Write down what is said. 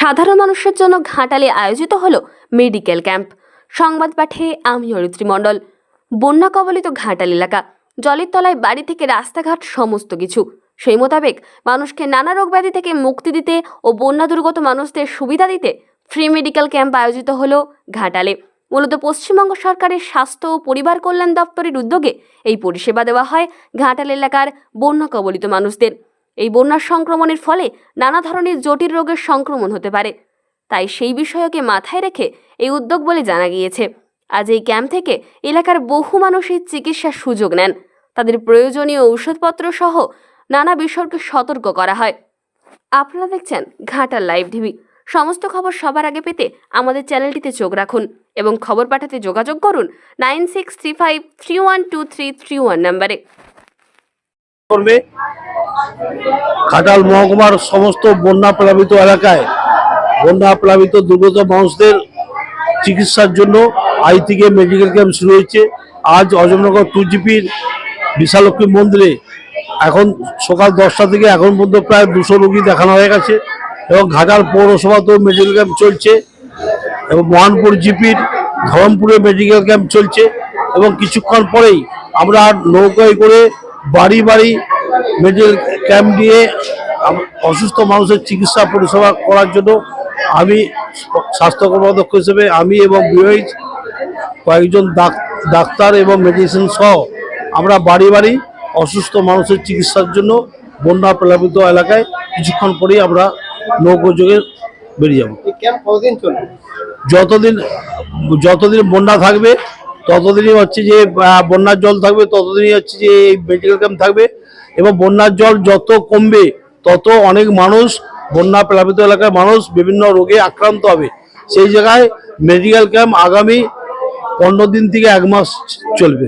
সাধারণ মানুষের জন্য ঘাটালে আয়োজিত হল মেডিকেল ক্যাম্প। সংবাদ পাঠে আমি অরিত্রী মণ্ডল। বন্যা কবলিত ঘাটাল এলাকা, জলের তলায় বাড়ি থেকে রাস্তাঘাট সমস্ত কিছু। সেই মোতাবেক মানুষকে নানা রোগ ব্যাধি থেকে মুক্তি দিতে ও বন্যা দুর্গত মানুষদের সুবিধা দিতে ফ্রি মেডিকেল ক্যাম্প আয়োজিত হলো ঘাটালে। মূলত পশ্চিমবঙ্গ সরকারের স্বাস্থ্য ও পরিবার কল্যাণ দপ্তরের উদ্যোগে এই পরিষেবা দেওয়া হয় ঘাটাল এলাকার বন্যা কবলিত মানুষদের। এই বন্যার সংক্রমণের ফলে নানা ধরনের জটিল রোগের সংক্রমণ হতে পারে। তাই সেই বিষয়কে মাথায় রেখে এই উদ্যোগ বলে জানা গিয়েছে। আজ এই ক্যাম্প থেকে এলাকার বহু মানুষই চিকিৎসার সুযোগ নেন। তাদের প্রয়োজনীয় ঔষধপত্র সহ নানা বিষয়কে সতর্ক করা হয়। আপনারা দেখছেন ঘাটাল লাইভ টিভি। সমস্ত খবর সবার আগে পেতে আমাদের চ্যানেলটিতে চোখ রাখুন এবং খবর পাঠাতে যোগাযোগ করুন nine six three five three one two three three one নাম্বারে। করবে। ঘাটাল মহকুমার সমস্ত বন্যা প্লাবিত এলাকায় বন্যা প্লাবিত দুর্গত মানুষদের চিকিৎসার জন্য আজ থেকে মেডিকেল ক্যাম্প শুরু হয়েছে। আজ অজমনগর টু জিপির বিশালক্ষ্মী মন্দিরে এখন সকাল দশটা থেকে এখন পর্যন্ত প্রায় দুশো রোগী দেখানো হয়ে গেছে এবং ঘাটাল পৌরসভাতেও মেডিকেল ক্যাম্প চলছে এবং মহানপুর জিপির ধরমপুরে মেডিকেল ক্যাম্প চলছে এবং কিছুক্ষণ পরেই আমরা নৌকায় করে বাড়ি বাড়ি মেডিকেল ক্যাম্প দিয়ে অসুস্থ মানুষের চিকিৎসা পরিষেবা করার জন্য আমি স্বাস্থ্য কর্মদক্ষ হিসেবে আমি এবং বিওইচ কয়েকজন ডাক- ডাক্তার এবং মেডিসিন সহ আমরা বাড়ি বাড়ি অসুস্থ মানুষের চিকিৎসার জন্য বন্যা প্লাবিত এলাকায় কিছুক্ষণ পরেই আমরা নৌকোযোগে বেরিয়ে যাব। যতদিন যতদিন বন্যা থাকবে ততদিনই হচ্ছে যে বন্যার জল থাকবে, ততদিনই হচ্ছে যে এই মেডিকেল ক্যাম্প থাকবে। এবং বন্যার জল যত কমবে, তত অনেক মানুষ, বন্যা প্লাবিত এলাকার মানুষ বিভিন্ন রোগে আক্রান্ত হবে। সেই জায়গায় মেডিকেল ক্যাম্প আগামী পনেরো দিন থেকে এক মাস চলবে।